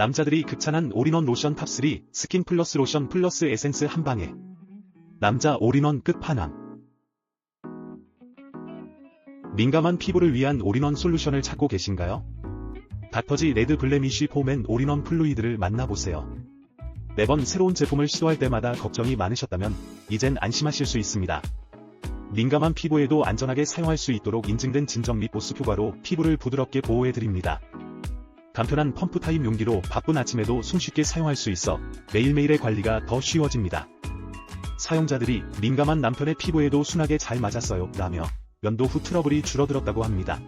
남자들이 극찬한 올인원 로션 탑3 스킨 플러스 로션 플러스 에센스 한 방에 남자 올인원 끝판왕 민감한 피부를 위한 올인원 솔루션을 찾고 계신가요? 닥터지 레드 블레미쉬 폼앤 올인원 플루이드를 만나보세요. 매번 새로운 제품을 시도할 때마다 걱정이 많으셨다면 이젠 안심하실 수 있습니다. 민감한 피부에도 안전하게 사용할 수 있도록 인증된 진정 및 보습 효과로 피부를 부드럽게 보호해드립니다. 간편한 펌프 타입 용기로 바쁜 아침에도 손쉽게 사용할 수 있어 매일매일의 관리가 더 쉬워집니다. 사용자들이 민감한 남편의 피부에도 순하게 잘 맞았어요 라며 면도 후 트러블이 줄어들었다고 합니다.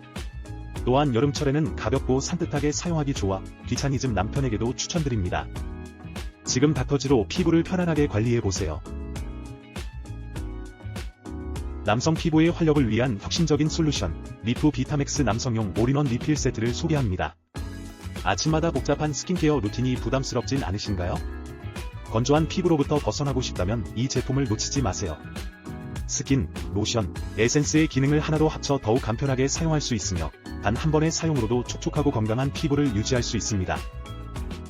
또한 여름철에는 가볍고 산뜻하게 사용하기 좋아 귀차니즘 남편에게도 추천드립니다. 지금 닥터지로 피부를 편안하게 관리해보세요. 남성 피부의 활력을 위한 혁신적인 솔루션, 리프 비타맥스 남성용 올인원 리필 세트를 소개합니다. 아침마다 복잡한 스킨케어 루틴이 부담스럽진 않으신가요? 건조한 피부로부터 벗어나고 싶다면 이 제품을 놓치지 마세요. 스킨, 로션, 에센스의 기능을 하나로 합쳐 더욱 간편하게 사용할 수 있으며 단 한 번의 사용으로도 촉촉하고 건강한 피부를 유지할 수 있습니다.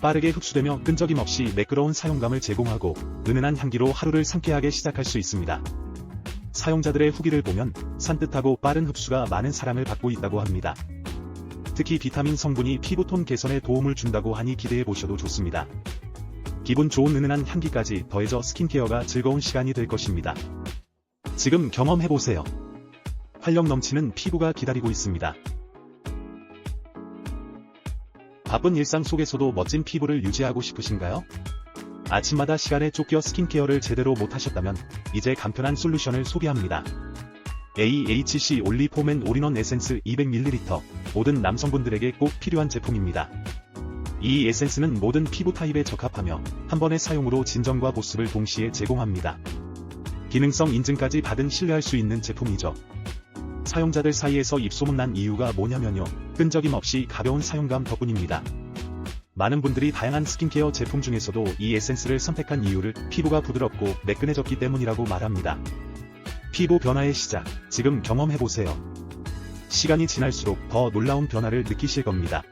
빠르게 흡수되며 끈적임 없이 매끄러운 사용감을 제공하고 은은한 향기로 하루를 상쾌하게 시작할 수 있습니다. 사용자들의 후기를 보면 산뜻하고 빠른 흡수가 많은 사랑을 받고 있다고 합니다. 특히 비타민 성분이 피부톤 개선에 도움을 준다고 하니 기대해 보셔도 좋습니다. 기분 좋은 은은한 향기까지 더해져 스킨케어가 즐거운 시간이 될 것입니다. 지금 경험해보세요. 활력 넘치는 피부가 기다리고 있습니다. 바쁜 일상 속에서도 멋진 피부를 유지하고 싶으신가요? 아침마다 시간에 쫓겨 스킨케어를 제대로 못하셨다면 이제 간편한 솔루션을 소개합니다. AHC 올리폼앤 올인원 에센스 200ml 모든 남성분들에게 꼭 필요한 제품입니다. 이 에센스는 모든 피부 타입에 적합하며 한 번의 사용으로 진정과 보습을 동시에 제공합니다. 기능성 인증까지 받은 신뢰할 수 있는 제품이죠. 사용자들 사이에서 입소문난 이유가 뭐냐면요. 끈적임 없이 가벼운 사용감 덕분입니다. 많은 분들이 다양한 스킨케어 제품 중에서도 이 에센스를 선택한 이유를 피부가 부드럽고 매끈해졌기 때문이라고 말합니다. 피부 변화의 시작, 지금 경험해보세요. 시간이 지날수록 더 놀라운 변화를 느끼실 겁니다.